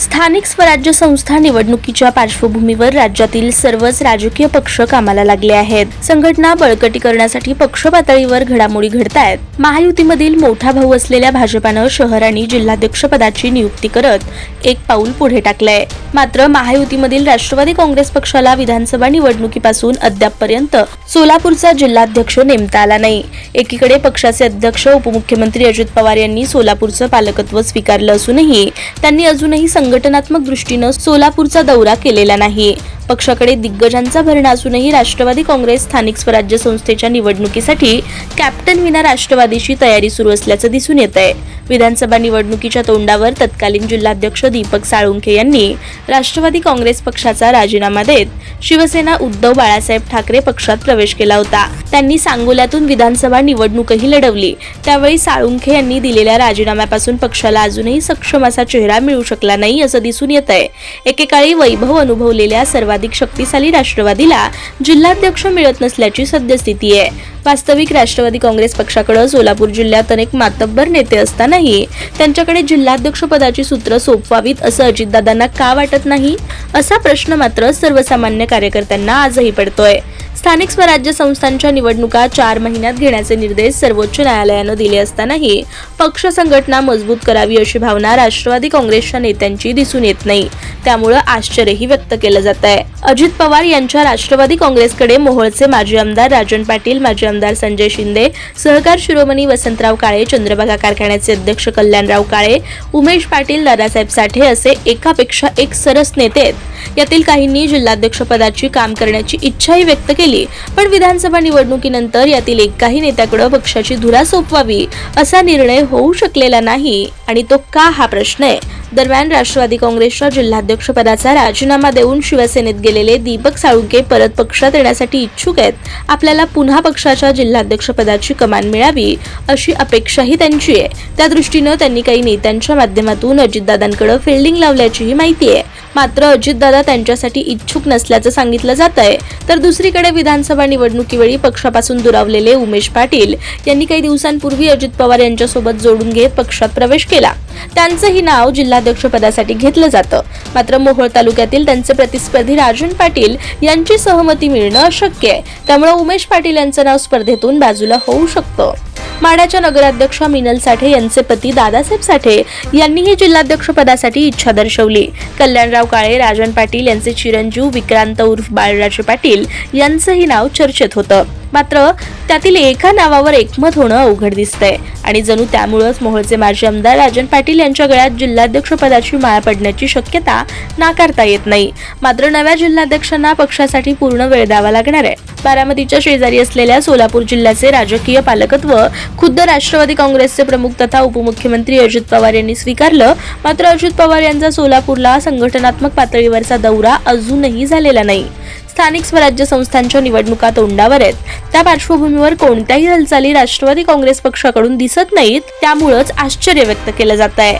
स्थानिक स्वराज्य संस्था निवडणुकीच्या पार्श्वभूमीवर राज्यातील सर्वच राजकीय पक्ष कामाला लागले आहेत. संघटना बळकटी करण्यासाठी पक्ष पातळीवर घडामोडी घडतायत. महायुतीमधील मोठा भाऊ असलेल्या भाजपानं शहर आणि जिल्हाध्यक्षपदाची नियुक्ती करत एक पाऊल पुढे टाकलंय. मात्र महायुतीमधील राष्ट्रवादी काँग्रेस पक्षाला विधानसभा निवडणुकीपासून अद्यापपर्यंत सोलापूरचा जिल्हाध्यक्ष नेमता आला नाही. एकीकडे पक्षाचे अध्यक्ष उपमुख्यमंत्री अजित पवार यांनी सोलापूरचं पालकत्व स्वीकारलं असूनही त्यांनी अजूनही संघटनात्मक दृष्टीनं सोलापूरचा दौरा केलेला नाही. पक्षाकडे दिग्गजांचा भरणा असूनही राष्ट्रवादी काँग्रेस स्थानिक स्वराज्य संस्थेच्या निवडणुकीसाठी कॅप्टन विना राष्ट्रवादीची तयारी सुरू असल्याचं दिसून येत आहे विधानसभा निवडणुकीच्या तोंडावर तत्कालीन जिल्हाध्यक्ष दीपक साळुंखे यांनी राष्ट्रवादी काँग्रेस पक्षाचा राजीनामा देत शिवसेना उद्धव बाळासाहेब ठाकरे पक्षात प्रवेश केला होता. त्यांनी सांगोल्यातून विधानसभा निवडणूकही लढवली. त्यावेळी साळुंखे यांनी दिलेल्या राजीनाम्यापासून पक्षाला अजूनही सक्षम असा चेहरा मिळू शकला नाही असं दिसून येत आहे एकेकाळी वैभव अनुभवलेल्या सर्वाधिक शक्तिशाली राष्ट्रवादीला जिल्हाध्यक्ष मिळत नसल्याची सद्यस्थिती आहे. वास्तविक राष्ट्रवादी काँग्रेस पक्षाकडे सोलापूर जिल्ह्यात अनेक मातब्बर नेते असतानाही त्यांच्याकडे जिल्हाध्यक्ष पदाची सूत्र सोपवावीत असं अजितदादांना का वाटत नाही? असा प्रश्न मात्र सर्वसामान्य कार्यकर्त्यांना आजही पडतोय. स्थानिक स्वराज्य संस्थांच्या निवडणुका चार महिन्यात घेण्याचे निर्देश सर्वोच्च न्यायालयानं दिले असतानाही पक्ष संघटना मजबूत करावी अशी भावना राष्ट्रवादी काँग्रेसच्या नेत्यांची दिसून येत नाही. त्यामुळं आश्चर्यही व्यक्त केलं जात आहे. अजित पवार यांच्या राष्ट्रवादी काँग्रेसकडे मोहोळचे माजी आमदार राजन पाटील माजी आमदार संजय शिंदे सहकार शिरोमणी वसंतराव काळे चंद्रभागा कारखान्याचे अध्यक्ष कल्याणराव काळे उमेश पाटील दादासाहेब साठे असे एकापेक्षा एक सरस नेते आहेत. यातील काहींनी जिल्हाध्यक्षपदाची काम करण्याची इच्छाही व्यक्त केली केली. पण विधानसभा निवडणुकीनंतर यातील एकाही नेत्याकडे पक्षाची धुरा सोपवावी असा निर्णय होऊ शकलेला नाही आणि तो का हा प्रश्न आहे? दरम्यान राष्ट्रवादी काँग्रेसच्या जिल्हाध्यक्षपदाचा राजीनामा देऊन शिवसेनेत गेलेले दीपक साळुंके परत पक्षात येण्यासाठी इच्छुक आहेत. आपल्याला पुन्हा पक्षाच्या जिल्हाध्यक्षपदाची कमान मिळावी अशी अपेक्षाही त्यांची आहे. त्या दृष्टीनं त्यांनी काही नेत्यांच्या माध्यमातून अजितदादांकडे फिल्डिंग लावल्याचीही माहिती आहे. मात्र अजितदादा त्यांच्यासाठी इच्छुक नसल्याचं सांगितलं जात आहे तर दुसरीकडे विधानसभा निवडणुकीवेळी पक्षापासून दुरावलेले उमेश पाटील यांनी काही दिवसांपूर्वी अजित पवार यांच्यासोबत जोडून घेत पक्षात प्रवेश केला. त्यांचंही नाव जिल्हाध्यक्षपदासाठी घेतलं जातं. मात्र मोहोळ तालुक्यातील त्यांचे प्रतिस्पर्धी राजन पाटील यांची सहमती मिळणं अशक्य आहे. त्यामुळे उमेश पाटील यांचं नाव स्पर्धेतून बाजूला होऊ शकतं. माढ्याच्या नगराध्यक्षा मिनल साठे यांचे पती दादासाहेब साठे यांनीही जिल्हाध्यक्ष पदासाठी इच्छा दर्शवली. कल्याणराव काळे राजन पाटील यांचे चिरंजीव विक्रांत उर्फ बाळराजे पाटील यांचंही नाव चर्चेत होतं. मात्र त्यातील एका नावावर एकमत होणं अवघड दिसतंय. आणि जणू त्यामुळंच मोहोळचे माजी आमदार राजन पाटील यांच्या गळ्यात जिल्हाध्यक्षपदाची माळ पडण्याची शक्यता नाकारता येत नाही. मात्र नव्या जिल्हाध्यक्षांना पक्षासाठी पूर्ण वेळ द्यावा लागणार आहे. बारामतीच्या शेजारी असलेल्या सोलापूर जिल्ह्याचे राजकीय पालकत्व खुद्द राष्ट्रवादी काँग्रेसचे प्रमुख तथा उपमुख्यमंत्री अजित पवार यांनी स्वीकारलं. मात्र अजित पवार यांचा सोलापूरला संघटनात्मक पातळीवरचा दौरा अजूनही झालेला नाही. स्थानिक स्वराज्य संस्थांच्या निवडणुका तोंडावर आहेत. त्या पार्श्वभूमीवर कोणत्याही हालचाली राष्ट्रवादी काँग्रेस पक्षाकडून दिसत नाहीत त्यामुळंच आश्चर्य व्यक्त केलं जात आहे.